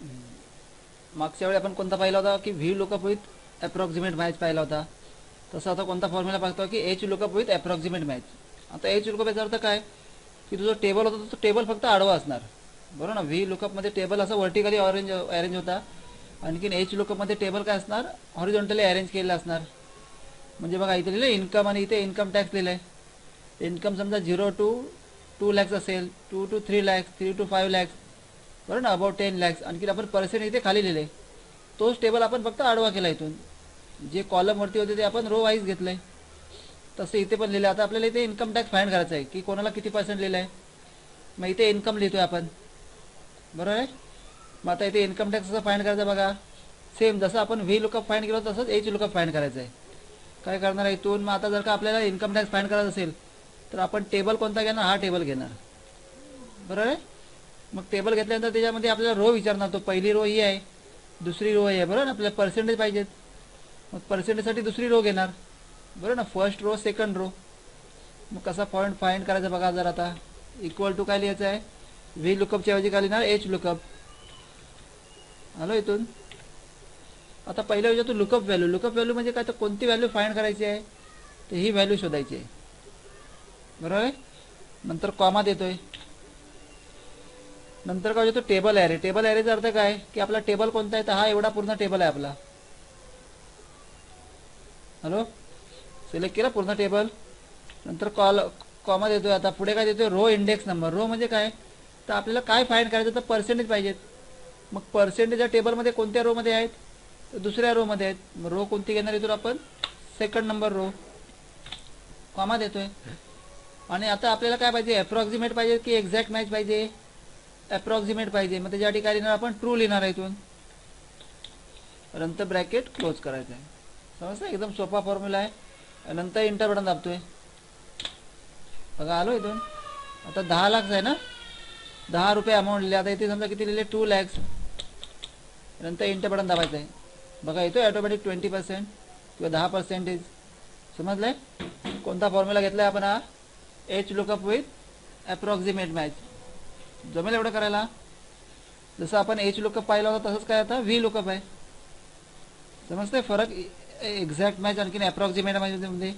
मागच्या वेळी आपण कोणता पाहिला होता की V lookup with approximate match पाहिला होता. तसं आता कोणता फॉर्म्युला पाहतो की H lookup with approximate match आता एच लुकअप याचा अर्थ काय? की तुझं टेबल होता तो टेबल फक्त आडवा असणार. बरोबर ना? व्ही लुकअपमध्ये टेबल असं व्हर्टिकली ऑरेंज अरेंज होता. आणखीन एच लुकअपमध्ये टेबल काय असणार? हॉरिझॉन्टली अरेंज केलेलं असणार. म्हणजे बघा इथे लिहिलं इन्कम आणि इथे इन्कम टॅक्स लिहिलं आहे इन्कम समजा झिरो टू टू लॅक्स असेल two to three lakhs three to five lakhs बरं ना अबाउट टेन लॅक्स आणखी आपण पर्सेंट इथे खाली लिहिले. तोच टेबल आपण फक्त आडवा केला इथून. जे कॉलमवरती होते ते आपण रो वाईज घेतलं आहे तसं इथे पण लिहिलं आता आपल्याला इथे इन्कम टॅक्स फाईंड करायचा आहे की कोणाला किती पर्सेंट लिहिलं आहे मग इथे इन्कम लिहितोय आपण. बरोबर आहे? मग आता इथे इन्कम टॅक्स कसं फाईंड करायचं बघा. सेम जसं आपण व्ही लुकअप फाईंड केलं तसंच एच लुकअप फाईंड करायचं आहे काय करणार आहे इथून? मग आता जर का आपल्याला इन्कम टॅक्स फाईंड करायचं असेल तर आपण टेबल कोणता घेणार? हा टेबल घेणार. बरोबर आहे? मग टेबल घेतल्यानंतर त्याच्यामध्ये आपल्याला रो विचारणार तो पहिली रो ही आहे दुसरी रो ही आहे बरोबर ना? आपल्याला पर्सेंटेज पाहिजेत. मग पर्सेंटेजसाठी दुसरी रो घेणार. बरोबर ना? फर्स्ट रो सेकंड रो मग कसा पॉईंट फाईंड करायचा बघा जर आता. इक्वल टू काय लिहायचं आहे? व्ही लुकअपच्या ऐवजी काय लिहिणार? एच लुकअप आलो इथून. आता पहिल्या विचार तू लुकअप व्हॅल्यू लुकअप व्हॅल्यू म्हणजे काय? तर कोणती व्हॅल्यू फाईंड करायची आहे? तर ही व्हॅल्यू शोधायची आहे. बरोबर आहे? नंतर कॉमा देतोय. नंतर काय होतो टेबल ॲरे टेबल ॲरेचा अर्थ काय? की आपला टेबल कोणता आहे? तर हा एवढा पूर्ण टेबल आहे आपला. हॅलो सिलेक्ट केला पूर्ण टेबल नंतर कॉल कॉमा देतोय आता. पुढे काय देतोय? रो इंडेक्स नंबर रो म्हणजे काय? तर आपल्याला काय फाईंड करायचं? तर पर्सेंटेज पाहिजेत. मग पर्सेंटेज या टेबलमध्ये कोणत्या रोमध्ये आहेत? तर दुसऱ्या रोमध्ये आहेत. मग रो कोणती घेणार आहे? तर आपण सेकंड नंबर रो कॉमा देतोय. आणि आता आपल्याला काय पाहिजे? अप्रॉक्सिमेट पाहिजे की एक्झॅक्ट मॅच पाहिजे? अप्रॉक्सिमेट पाहिजे. मग त्याच्या ठिकाणी आपण ट्रू लिहिणार आहे इथून. नंतर ब्रॅकेट क्लोज करायचं आहे. समजतं एकदम सोपा फॉर्म्युला आहे. नंतर इंटर बटन दाबतोय. बघा आलो इथून. आता दहा लाख आहे ना? दहा रुपये अमाऊंट लिहिले. आता इथे समजा किती लिहिले? टू लॅक्स नंतर इंटर बटन दाबायचं आहे. बघा येतो ऑटोमॅटिक ट्वेंटी पर्सेंट किंवा दहा पर्सेंटेज समजलं कोणता फॉर्म्युला घेतला आहे आपण हा? H lookup with approximate match जमेल एवढं करायला? जसं आपण एच लुकअप पाहिला होता तसंच काय आता? व्ही लुकअप आहे समजतंय? फरक एक्झॅक्ट मॅच आणखीन अप्रॉक्सिमेट मॅचमध्ये